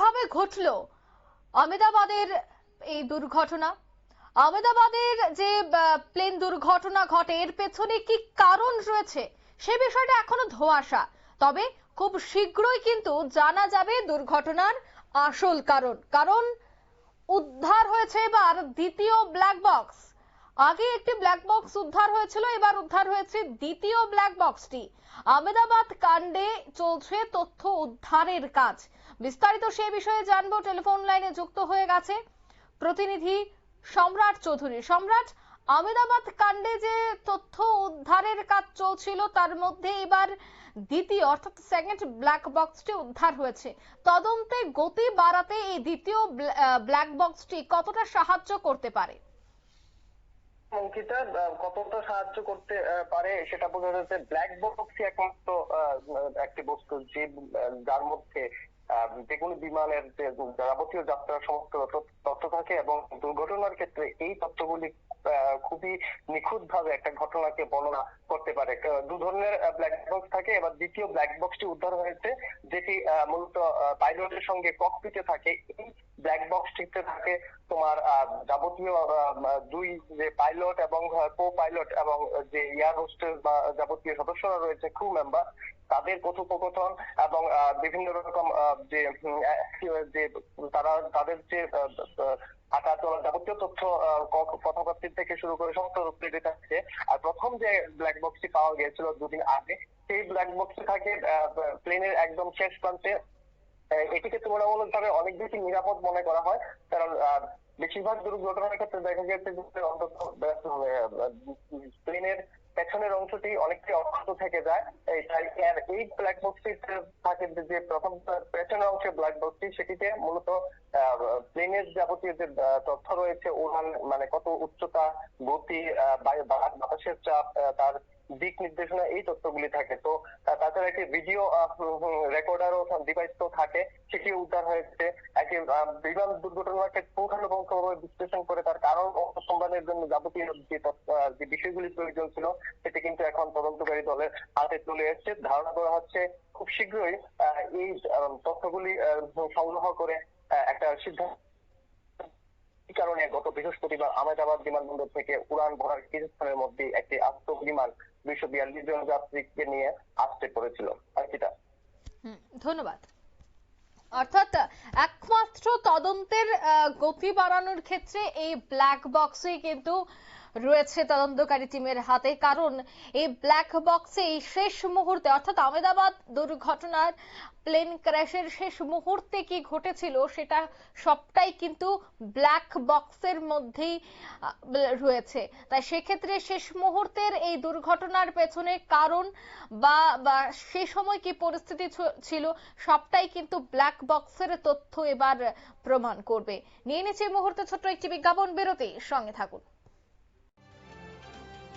কীভাবে ঘটলো? আমেদাবাদের এই দুর্ঘটনা। আমেদাবাদের যে প্লেন দুর্ঘটনা ঘটে, এর পেছনে কি কারণ রয়েছে? সে বিষয়টা এখনও ধোঁয়াশা। তবে খুব শীঘ্রই কিন্তু জানা যাবে দুর্ঘটনার আসল কারণ। কারণ উদ্ধার হয়েছে এবার দ্বিতীয় ব্ল্যাক বক্স আগে একটি ব্ল্যাক বক্স উদ্ধার হয়েছিল, এবার উদ্ধার হয়েছে দ্বিতীয় ব্ল্যাক বক্সটি আমেদাবাদ কাণ্ডে চলছে তথ্য উদ্ধারের কাজ। বিস্তারিত সে বিষয়ে জানব। টেলিফোন লাইনে যুক্ত হয়ে গেছে প্রতিনিধি সম্রাট চৌধুরী। সম্রাট আমেদাবাদ কাণ্ডে যে তথ্য উদ্ধারের কাজ চলছিল, তার মধ্যে এবার দ্বিতীয়, অর্থাৎ সেকেন্ড ব্ল্যাক বক্সটি উদ্ধার হয়েছে। তদন্তে গতি বাড়াতে এই দ্বিতীয় ব্ল্যাক বক্সটি কতটা সাহায্য করতে পারে? অঙ্কিতা কতটা সাহায্য করতে পারে সেটা বোঝা যাচ্ছে ব্ল্যাক বক্সই একমাত্র একটি বস্তু, যে যার মধ্যে যে কোনো বিমানের যে যাবতীয় যাত্রার সমস্ত তথ্য- থাকে এবং দুর্ঘটনার ক্ষেত্রে এই তথ্যগুলি খুবই নিখুঁত ভাবে একটা ঘটনাকে বর্ণনা করতে পারে। দু ধরনের ব্ল্যাক বক্স থাকে। এবার দ্বিতীয় ব্ল্যাক বক্সটি উদ্ধার হয়েছে, যেটি মূলত পাইলটের সঙ্গে ককপিটে থাকে। এই বক্স বক্সটিতে থাকে। তোমার যাবতীয় দুই যে পাইলট এবং কো পাইলট এবং যে এয়ার হোস্টেল বা যাবতীয় সদস্যরা রয়েছে ক্রু মেম্বার তাদের কথোপকথন এবং বিভিন্ন রকম যে যে তারা তাদের যে হাঁটা চলা যাবতীয় তথ্য আহ, কথাবার্তা থেকে শুরু করে সমস্ত রূপে থাকছে আর প্রথম যে ব্ল্যাক বক্সটি পাওয়া গিয়েছিল দুদিন আগে সেই ব্ল্যাক বক্সে থাকে প্লেনের একদম শেষ প্রান্তে। এটিকে তুলনামূলকভাবে অনেক বেশি নিরাপদ মনে করা হয়, কারণ বেশিরভাগ দুর্ঘটনার ক্ষেত্রে দেখা গেছে যে অন্তত প্লেনের পেছনের অংশটি অনেকটাই অক্ষত থেকে যায়। তাই এই ব্ল্যাক বক্সটি থাকে যে প্রথম পেছনের অংশে ব্ল্যাক বক্সটি সেটিতে মূলত প্লেনের যাবতীয় যে তথ্য রয়েছে, উড়ান মানে কত উচ্চতা, গতি বাতাসের চাপ তার দিক নির্দেশনা এই তথ্যগুলি থাকে। তো তাছাড়া একটি ভিডিও রেকর্ডারও ডিভাইস তো থাকে সেটি উদ্ধার হয়েছে। একটি বিমান দুর্ঘটনাকে পুঙ্খানুপুঙ্খভাবে বিশ্লেষণ করে তার কারণ অনুসন্ধানের জন্য যাবতীয় যে যে বিষয়গুলি প্রয়োজন ছিল, সেটি কিন্তু এখন তদন্তকারী দলের হাতে চলে এসেছে। ধারণা করা হচ্ছে খুব শীঘ্রই এই তথ্যগুলি সংগ্রহ করে একটা সিদ্ধান্ত কারণে গত বৃহস্পতিবার আহমেদাবাদ বিমানবন্দর থেকে উড়ান ভরার কিছুক্ষণের মধ্যে একটি আস্ত বিমান দুইশো বিয়াল্লিশ জন যাত্রীকে নিয়ে আসতে পড়েছিল অর্পিতা ধন্যবাদ। অর্থাৎ একমাত্র তদন্তের গতি বাড়ানোর ক্ষেত্রে এই ব্ল্যাক বক্সই কিন্তু রয়েছে তদন্তকারী টিমের হাতে, কারণ এই ব্ল্যাক বক্সে এই শেষ মুহূর্তে, অর্থাৎ আহমেদাবাদ দুর্ঘটনার প্লেন ক্র্যাশের শেষ মুহূর্তে কি ঘটেছিল সেটা সবটাই কিন্তু ব্ল্যাক বক্সের মধ্যেই রয়েছে। তাই সেক্ষেত্রে শেষ মুহূর্তের এই দুর্ঘটনার পেছনে কারণ বা বা সে সময় কি পরিস্থিতি ছিল সবটাই কিন্তু ব্ল্যাক বক্সের তথ্য এবার প্রমাণ করবে। নিয়ে নিচ্ছে মুহূর্তে ছোট্ট একটি বিজ্ঞাপন, বিরতি, সঙ্গে থাকুন।